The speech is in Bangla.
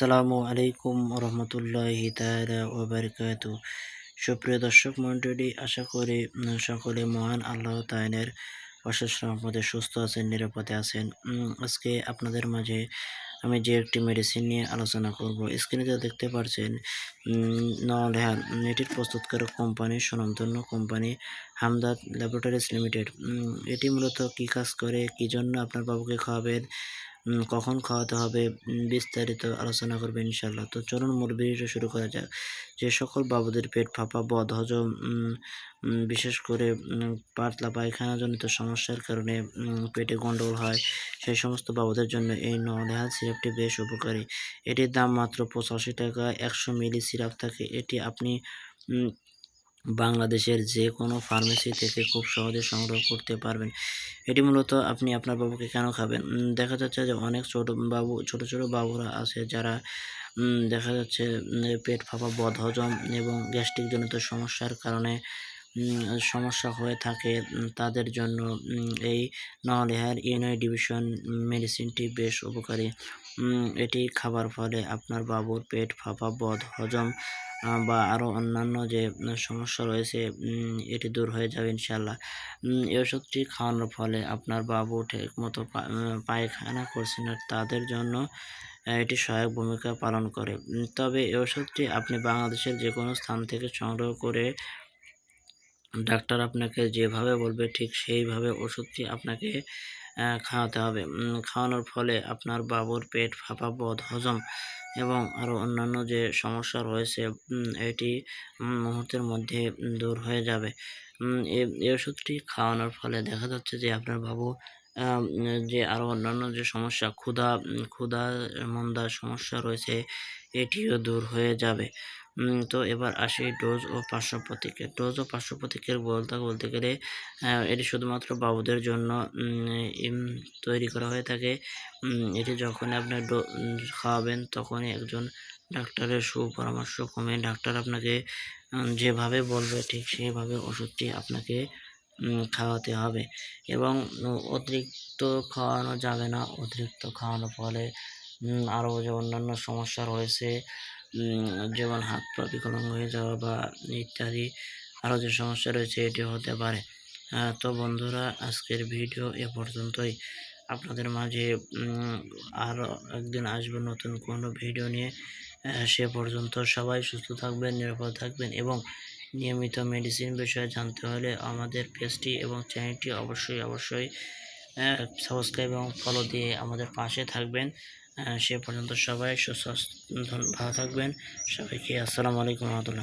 আসসালামু আলাইকুম রহমতুল্লাহি তাআলা ওয়া বারাকাতু সুপ্রিয় দর্শক মণ্ডলী, আশা করি সকলে মহান আল্লাহ তাআলার অশেষ রহমতে সুস্থ আছেন, নিরাপদে আছেন। আজকে আপনাদের মাঝে আমি যে একটি মেডিসিন নিয়ে আলোচনা করব স্ক্রিনে যা দেখতে পাচ্ছেন নলেহান এটির প্রস্তুতকারক কোম্পানি সুনামধন্য কোম্পানি হামদাদ ল্যাবরেটরিজ লিমিটেড। এটি মূলত কী কাজ করে, কী জন্য আপনার বাবুকে খাওয়াবেন কখন খাওয়াতে হবে বিস্তারিত আলোচনা করবে ইনশাল্লাহ তো চলুন মূল ভিডিওটা শুরু করা যাক। যে সকল বাবুদের পেট ফাঁপা, বদ, হজম বিশেষ করে পাতলা পায়খানাজনিত সমস্যার কারণে পেটে গন্ডগোল হয়, সেই সমস্ত বাবুদের জন্য এই নলেহা সিরাপটি বেশ উপকারী। এটির দাম মাত্র পঁচাশি টাকা, একশো মিলি সিরাপ থাকে। এটি আপনি বাংলাদেশের যে কোনো ফার্মেসি থেকে খুব সহজে সংগ্রহ করতে পারবেন। এটি মূলত আপনি আপনার বাবুকে কেন খাবেন? দেখা যাচ্ছে যে অনেক ছোট বাবু, ছোট ছোট বাবুরা আছে যারা দেখা যাচ্ছে পেট ফাঁপা, বদহজম এবং গ্যাস্ট্রিক জনিত সমস্যার কারণে সমস্যা হয়ে থাকে। তাদের জন্য এই নলেহার ইউনাই ডিভিশন মেডিসিনটি বেশ উপকারী। এটি খাবার ফলে আপনার বাবুর পেট ফাঁপা বদ হজম বা আরও অন্যান্য যে সমস্যা রয়েছে এটি দূর হয়ে যাবে ইনশাল্লাহ এই ওষুধটি খাওয়ানোর ফলে আপনার বাবু ঠিক মতো পায়খানা করছে না তাদের জন্য এটি সহায়ক ভূমিকা পালন করে। তবে এই ওষুধটি আপনি বাংলাদেশের যে কোনো স্থান থেকে সংগ্রহ করে ডাক্তার আপনাকে যেভাবে বলবে ঠিক সেইভাবে ওষুধটি আপনাকে খাওয়াতে হবে। খাওয়ানোর ফলে আপনার বাবুর পেট, ফাঁপা, বদ, হজম এবং আরও অন্যান্য যে সমস্যা রয়েছে এটি মুহূর্তের মধ্যে দূর হয়ে যাবে। এই ওষুধটি খাওয়ানোর ফলে দেখা যাচ্ছে যে আপনার বাবু যে আরও অন্যান্য যে সমস্যা, ক্ষুধা ক্ষুধা মন্দার সমস্যা রয়েছে, এটিও দূর হয়ে যাবে। তো এবার আসি ডোজ ও পার্শ্ব প্রতিক্রিয়া ডোজ ও পার্শ্ব প্রতিক্রিয়া বলতে বলতে গেলে এটি শুধুমাত্র বাবুদের জন্য তৈরি করা হয়ে থাকে। এটি যখন আপনি খাওয়াবেন, তখনই একজন ডাক্তারের সুপরামর্শ ক্রমে ডাক্তার আপনাকে যেভাবে বলবে, ঠিক সেইভাবে ওষুধটি আপনাকে খাওয়াতে হবে। এবং অতিরিক্ত খাওয়ানো যাবে না। অতিরিক্ত খাওয়ানোর ফলে আরও যে অন্যান্য সমস্যা রয়েছে যেমন হাত পা বিকলাঙ্গ হয়ে যাওয়া বা ইত্যাদি আরও যে সমস্যা রয়েছে এটি হতে পারে। তো বন্ধুরা, আজকের ভিডিও এ পর্যন্তই। আপনাদের মাঝে আরও একদিন আসবে নতুন কোনো ভিডিও নিয়ে। সে পর্যন্ত সবাই সুস্থ থাকবেন, নিরাপদ থাকবেন এবং নিয়মিত মেডিসিন বিষয়ে জানতে হলে আমাদের পেজটি এবং চ্যানেলটি অবশ্যই অবশ্যই সাবস্ক্রাইব এবং ফলো দিয়ে আমাদের পাশে থাকবেন। সে পর্যন্ত সবাই সুস্বাস্থ্য ভালো থাকবেন। সবাইকে আসসালামু আলাইকুম রহমতুল্লাহ।